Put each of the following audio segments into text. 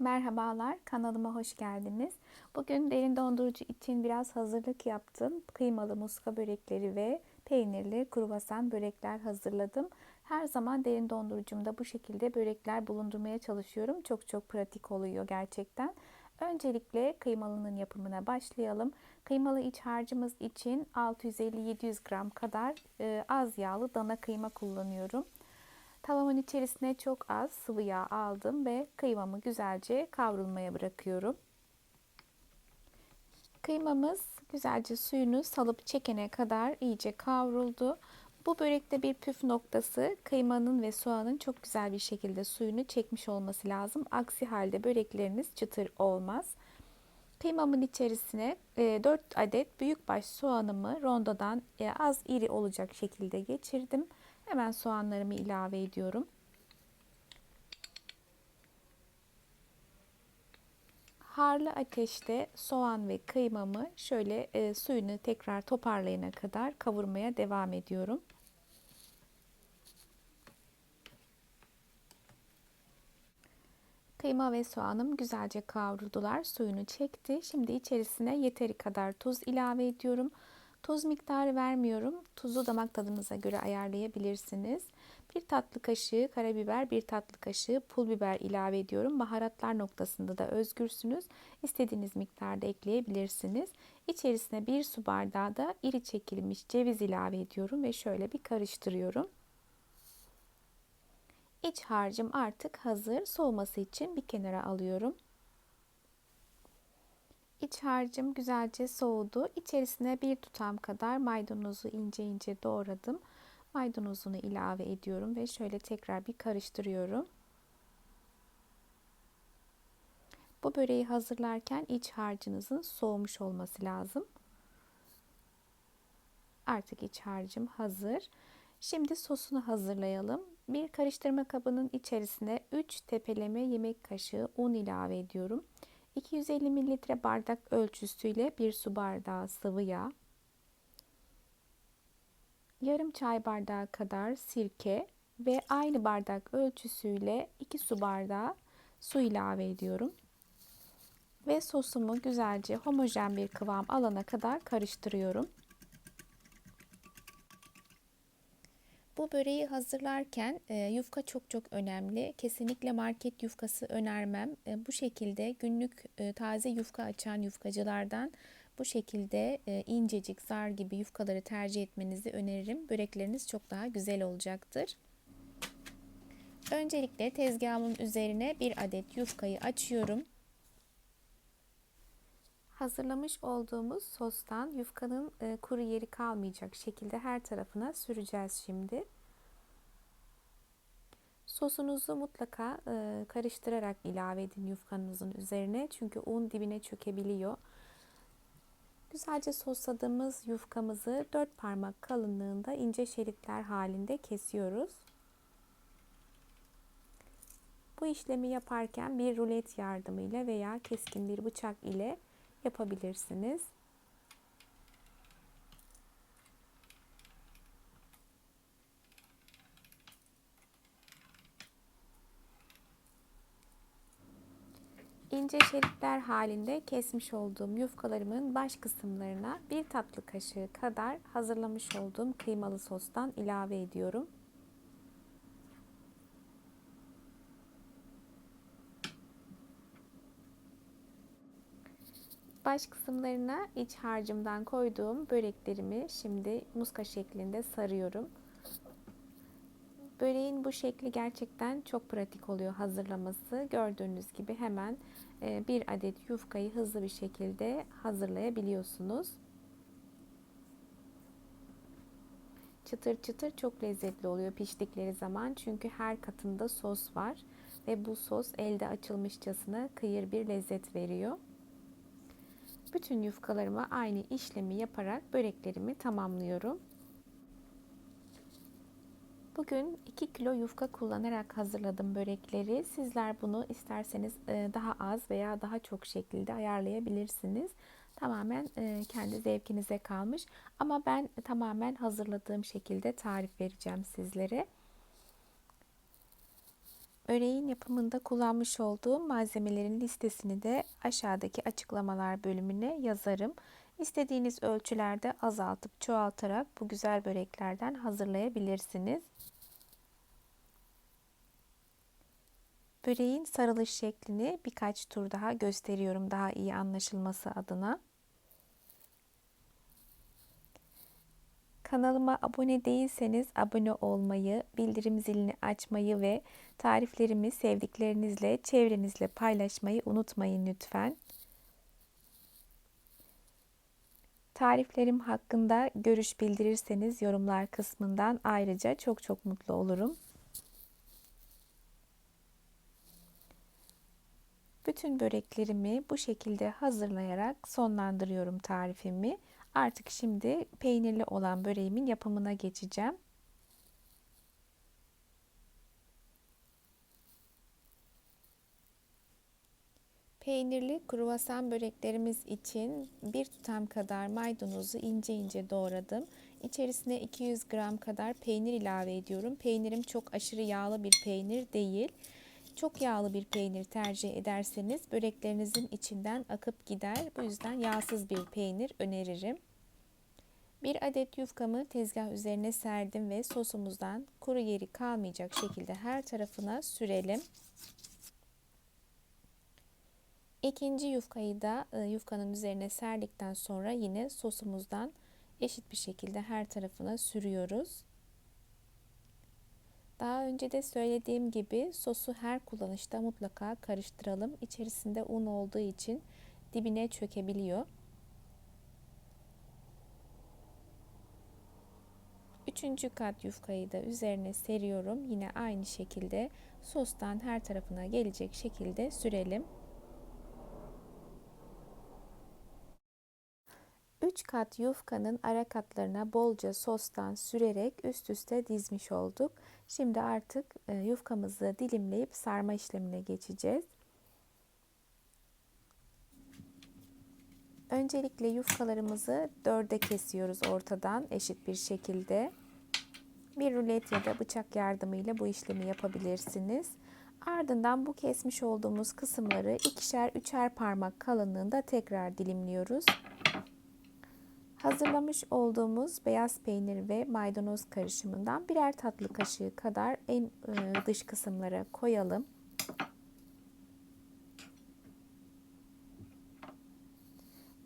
Merhabalar, kanalıma hoş geldiniz. Bugün derin dondurucu için biraz hazırlık yaptım. Kıymalı muska börekleri ve peynirli kruvasan börekler hazırladım. Her zaman derin dondurucumda bu şekilde börekler bulundurmaya çalışıyorum. Çok çok pratik oluyor gerçekten. Öncelikle kıymalının yapımına başlayalım. Kıymalı iç harcımız için 650-700 gram kadar e, az yağlı dana kıyma kullanıyorum. Tavamın içerisine çok az sıvı yağ aldım ve kıymamı güzelce kavrulmaya bırakıyorum. Kıymamız güzelce suyunu salıp çekene kadar iyice kavruldu. Bu börekte bir püf noktası kıymanın ve soğanın çok güzel bir şekilde suyunu çekmiş olması lazım. Aksi halde börekleriniz çıtır olmaz. Kıymamın içerisine 4 e, adet büyükbaş soğanımı rondodan e, az iri olacak şekilde geçirdim. Hemen soğanlarımı ilave ediyorum. Harlı ateşte soğan ve kıymamı şöyle e, suyunu tekrar toparlayana kadar kavurmaya devam ediyorum. Kıyma ve soğanım güzelce kavruldular. Suyunu çekti. Şimdi içerisine yeteri kadar tuz ilave ediyorum. Tuz miktarı vermiyorum. Tuzu damak tadınıza göre ayarlayabilirsiniz. Bir tatlı kaşığı karabiber, bir tatlı kaşığı pul biber ilave ediyorum. Baharatlar noktasında da özgürsünüz. İstediğiniz miktarda ekleyebilirsiniz. İçerisine bir su bardağı da iri çekilmiş ceviz ilave ediyorum ve şöyle bir karıştırıyorum. İç harcım artık hazır. Soğuması için bir kenara alıyorum. İç harcım güzelce soğudu. İçerisine bir tutam kadar maydanozu ince ince doğradım. Maydanozunu ilave ediyorum ve şöyle tekrar bir karıştırıyorum. Bu böreği hazırlarken iç harcınızın soğumuş olması lazım. Artık iç harcım hazır. Şimdi sosunu hazırlayalım. Bir karıştırma kabının içerisine 3 tepeleme yemek kaşığı un ilave ediyorum. 250 mililitre bardak ölçüsüyle bir su bardağı sıvı yağ, yarım çay bardağı kadar sirke ve aynı bardak ölçüsüyle 2 su bardağı su ilave ediyorum. Ve sosumu güzelce homojen bir kıvam alana kadar karıştırıyorum. Bu böreği hazırlarken e, yufka çok çok önemli. Kesinlikle market yufkası önermem. E, bu şekilde günlük e, taze yufka açan yufkacılardan bu şekilde e, incecik zar gibi yufkaları tercih etmenizi öneririm. Börekleriniz çok daha güzel olacaktır. Öncelikle tezgahımın üzerine bir adet yufkayı açıyorum. Hazırlamış olduğumuz sostan yufkanın e, kuru yeri kalmayacak şekilde her tarafına süreceğiz şimdi. Sosunuzu mutlaka e, karıştırarak ilave edin yufkanızın üzerine. Çünkü un dibine çökebiliyor. Güzelce sosladığımız yufkamızı dört parmak kalınlığında ince şeritler halinde kesiyoruz. Bu işlemi yaparken bir rulet yardımıyla veya keskin bir bıçak ile yapabilirsiniz. İnce şeritler halinde kesmiş olduğum yufkalarımın baş kısımlarına bir tatlı kaşığı kadar hazırlamış olduğum kıymalı sostan ilave ediyorum. Baş kısımlarına iç harcımdan koyduğum böreklerimi şimdi muska şeklinde sarıyorum. Böreğin bu şekli gerçekten çok pratik oluyor hazırlaması. Gördüğünüz gibi hemen e, bir adet yufkayı hızlı bir şekilde hazırlayabiliyorsunuz. Çıtır çıtır çok lezzetli oluyor piştikleri zaman. Çünkü her katında sos var ve bu sos elde açılmışçasına kıyır bir lezzet veriyor. Bütün yufkalarıma aynı işlemi yaparak böreklerimi tamamlıyorum. Bugün 2 kilo yufka kullanarak hazırladım börekleri. Sizler bunu isterseniz e, daha az veya daha çok şekilde ayarlayabilirsiniz. Tamamen e, kendi zevkinize kalmış. Ama ben tamamen hazırladığım şekilde tarif vereceğim sizlere. Öreğin yapımında kullanmış olduğum malzemelerin listesini de aşağıdaki açıklamalar bölümüne yazarım. İstediğiniz ölçülerde azaltıp çoğaltarak bu güzel böreklerden hazırlayabilirsiniz. Böreğin sarılış şeklini birkaç tur daha gösteriyorum daha iyi anlaşılması adına. Kanalıma abone değilseniz abone olmayı, bildirim zilini açmayı ve tariflerimi sevdiklerinizle, çevrenizle paylaşmayı unutmayın lütfen. Tariflerim hakkında görüş bildirirseniz yorumlar kısmından ayrıca çok çok mutlu olurum. Bütün böreklerimi bu şekilde hazırlayarak sonlandırıyorum tarifimi. Artık şimdi peynirli olan böreğimin yapımına geçeceğim. Peynirli kruvasan böreklerimiz için bir tutam kadar maydanozu ince ince doğradım. İçerisine 200 gram kadar peynir ilave ediyorum. Peynirim çok aşırı yağlı bir peynir değil. Çok yağlı bir peynir tercih ederseniz böreklerinizin içinden akıp gider. Bu yüzden yağsız bir peynir öneririm. Bir adet yufkamı tezgah üzerine serdim ve sosumuzdan kuru yeri kalmayacak şekilde her tarafına sürelim. İkinci yufkayı da e, yufkanın üzerine serdikten sonra yine sosumuzdan eşit bir şekilde her tarafına sürüyoruz. Daha önce de söylediğim gibi sosu her kullanışta mutlaka karıştıralım. İçerisinde un olduğu için dibine çökebiliyor. Üçüncü kat yufkayı da üzerine seriyorum. Yine aynı şekilde sostan her tarafına gelecek şekilde sürelim. 3 kat yufkanın ara katlarına bolca sostan sürerek üst üste dizmiş olduk. Şimdi artık e, yufkamızı dilimleyip sarma işlemine geçeceğiz. Öncelikle yufkalarımızı dörde kesiyoruz ortadan eşit bir şekilde. Bir rulet ya da bıçak yardımıyla bu işlemi yapabilirsiniz. Ardından bu kesmiş olduğumuz kısımları ikişer üçer parmak kalınlığında tekrar dilimliyoruz. Hazırlamış olduğumuz beyaz peynir ve maydanoz karışımından birer tatlı kaşığı kadar en e, dış kısımlara koyalım.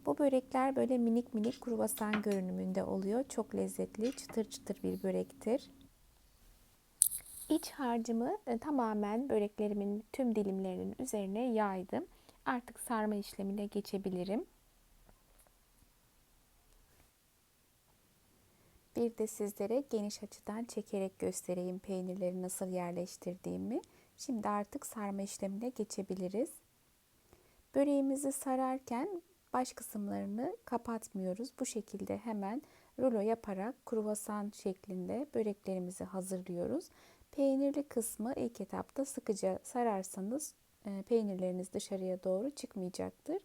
Bu börekler böyle minik minik kruvasan görünümünde oluyor. Çok lezzetli, çıtır çıtır bir börektir. İç harcımı e, tamamen böreklerimin tüm dilimlerinin üzerine yaydım. Artık sarma işlemine geçebilirim. Bir de sizlere geniş açıdan çekerek göstereyim peynirleri nasıl yerleştirdiğimi. Şimdi artık sarma işlemine geçebiliriz. Böreğimizi sararken baş kısımlarını kapatmıyoruz. Bu şekilde hemen rulo yaparak kruvasan şeklinde böreklerimizi hazırlıyoruz. Peynirli kısmı ilk etapta sıkıca sararsanız e, peynirleriniz dışarıya doğru çıkmayacaktır.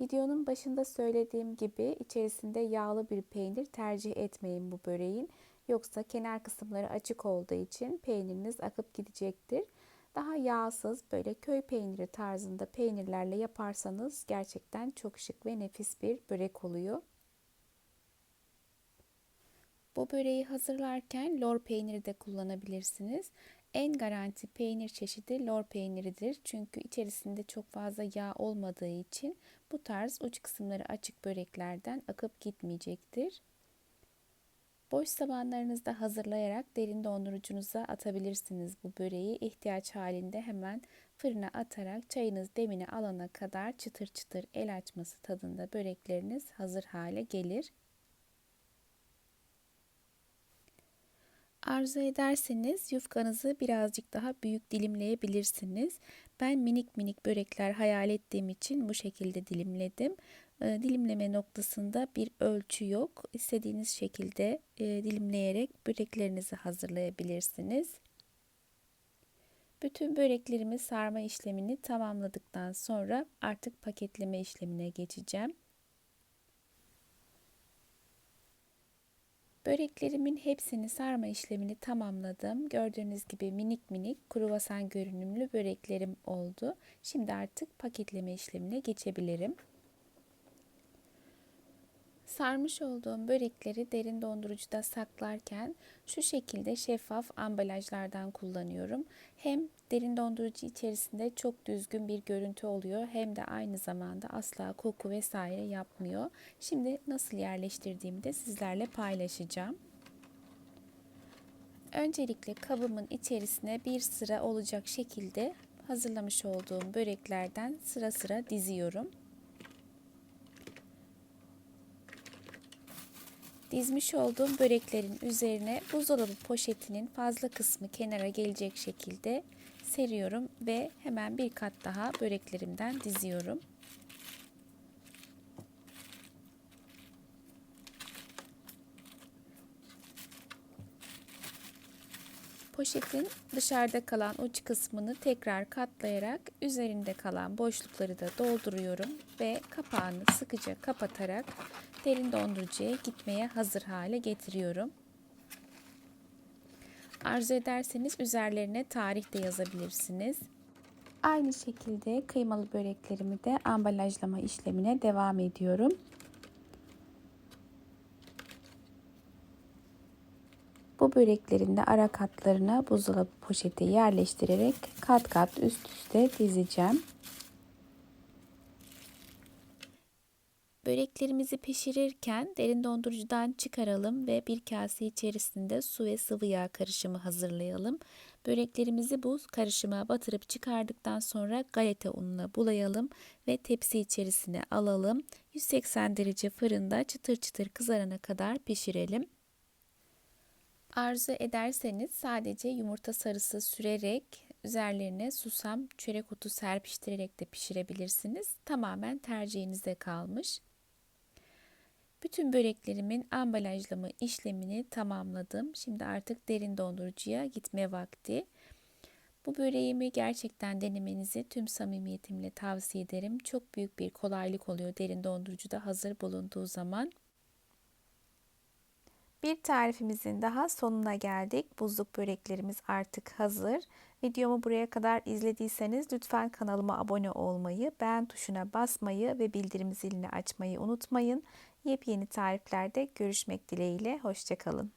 Videonun başında söylediğim gibi içerisinde yağlı bir peynir tercih etmeyin bu böreğin. Yoksa kenar kısımları açık olduğu için peyniriniz akıp gidecektir. Daha yağsız böyle köy peyniri tarzında peynirlerle yaparsanız gerçekten çok şık ve nefis bir börek oluyor. Bu böreği hazırlarken lor peyniri de kullanabilirsiniz. En garanti peynir çeşidi lor peyniridir. Çünkü içerisinde çok fazla yağ olmadığı için bu tarz uç kısımları açık böreklerden akıp gitmeyecektir. Boş zamanlarınızda hazırlayarak derin dondurucunuza atabilirsiniz bu böreği. İhtiyaç halinde hemen fırına atarak çayınız demini alana kadar çıtır çıtır el açması tadında börekleriniz hazır hale gelir. Arzu ederseniz yufkanızı birazcık daha büyük dilimleyebilirsiniz. Ben minik minik börekler hayal ettiğim için bu şekilde dilimledim. Ee, dilimleme noktasında bir ölçü yok. İstediğiniz şekilde e, dilimleyerek böreklerinizi hazırlayabilirsiniz. Bütün böreklerimi sarma işlemini tamamladıktan sonra artık paketleme işlemine geçeceğim. Böreklerimin hepsini sarma işlemini tamamladım. Gördüğünüz gibi minik minik kruvasan görünümlü böreklerim oldu. Şimdi artık paketleme işlemine geçebilirim. Sarmış olduğum börekleri derin dondurucuda saklarken şu şekilde şeffaf ambalajlardan kullanıyorum. Hem derin dondurucu içerisinde çok düzgün bir görüntü oluyor hem de aynı zamanda asla koku vesaire yapmıyor. Şimdi nasıl yerleştirdiğimi de sizlerle paylaşacağım. Öncelikle kabımın içerisine bir sıra olacak şekilde hazırlamış olduğum böreklerden sıra sıra diziyorum. Dizmiş olduğum böreklerin üzerine buzdolabı poşetinin fazla kısmı kenara gelecek şekilde seriyorum ve hemen bir kat daha böreklerimden diziyorum. Poşetin dışarıda kalan uç kısmını tekrar katlayarak üzerinde kalan boşlukları da dolduruyorum ve kapağını sıkıca kapatarak derin dondurucuya gitmeye hazır hale getiriyorum. Arzu ederseniz üzerlerine tarih de yazabilirsiniz. Aynı şekilde kıymalı böreklerimi de ambalajlama işlemine devam ediyorum. Bu böreklerin de ara katlarına buzdolabı poşeti yerleştirerek kat kat üst üste dizeceğim. Böreklerimizi pişirirken derin dondurucudan çıkaralım ve bir kase içerisinde su ve sıvı yağ karışımı hazırlayalım. Böreklerimizi bu karışıma batırıp çıkardıktan sonra galeta ununa bulayalım ve tepsi içerisine alalım. 180 derece fırında çıtır çıtır kızarana kadar pişirelim. Arzu ederseniz sadece yumurta sarısı sürerek üzerlerine susam, çörek otu serpiştirerek de pişirebilirsiniz. Tamamen tercihinize kalmış. Bütün böreklerimin ambalajlama işlemini tamamladım. Şimdi artık derin dondurucuya gitme vakti. Bu böreğimi gerçekten denemenizi tüm samimiyetimle tavsiye ederim. Çok büyük bir kolaylık oluyor derin dondurucuda hazır bulunduğu zaman. Bir tarifimizin daha sonuna geldik. Buzluk böreklerimiz artık hazır. Videomu buraya kadar izlediyseniz lütfen kanalıma abone olmayı, beğen tuşuna basmayı ve bildirim zilini açmayı unutmayın. Yepyeni tariflerde görüşmek dileğiyle. Hoşçakalın.